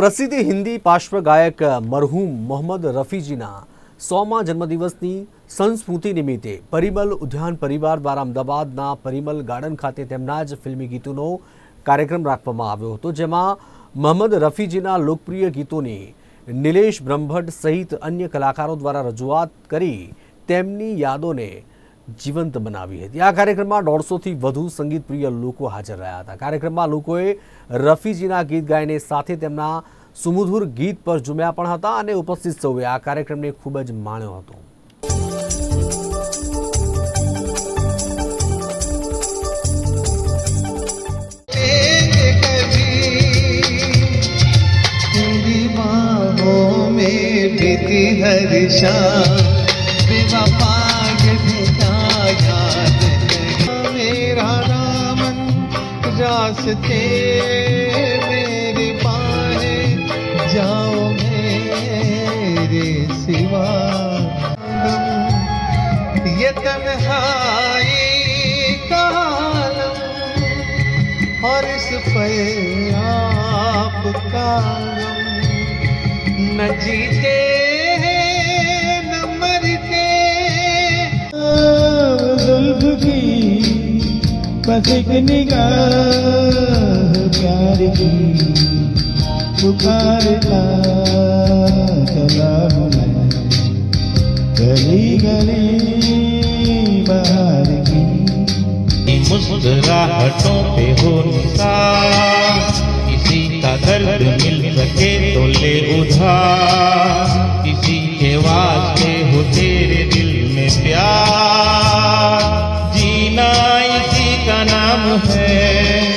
પ્રસિદ્ધ હિન્દી પાર્શ્વ ગાયક મરહૂમ મોહમ્મદ રફીજીના સોમા જન્મદિવસની સંસ્મૃતિ નિમિત્તે પરિમલ ઉદ્યાન પરિવાર દ્વારા અમદાવાદના પરિમલ ગાર્ડન ખાતે તેમના જ ફિલ્મી ગીતોનો કાર્યક્રમ રાખવામાં આવ્યો હતો, જેમાં મોહમ્મદ રફીજીના લોકપ્રિય ગીતોની નિલેશ બ્રહ્મભટ્ટ સહિત અન્ય કલાકારો દ્વારા રજૂઆત કરી તેમની યાદોને જીવંત બનાવી હતી આ કાર્યક્રમમાં દોઢસોથી વધુ સંગીતપ્રિય લોકો હાજર રહ્યા હતા કાર્યક્રમમાં લોકોએ રફીજીના ગીત ગાઈને સાથે તેમના સુમધુર ગીત પર ઝૂમ્યા પણ હતા અને ઉપસ્થિત સૌએ આ કાર્યક્રમને ખૂબ જ માણ્યો હતો तेरी बाहों में बीती हर शाम बेवफा रास्ते मेरी बाहें जाओ मेरे सिवा। ये तन्हाई का आलम और इस पे आपका न जीते बस एक निगाह प्यार की पुकारता चला हूँ मैं। गली गली बाहर की मुस्कुराहटों पे हो निसार। किसी का दर्द मिल सके तो ले उधार I'm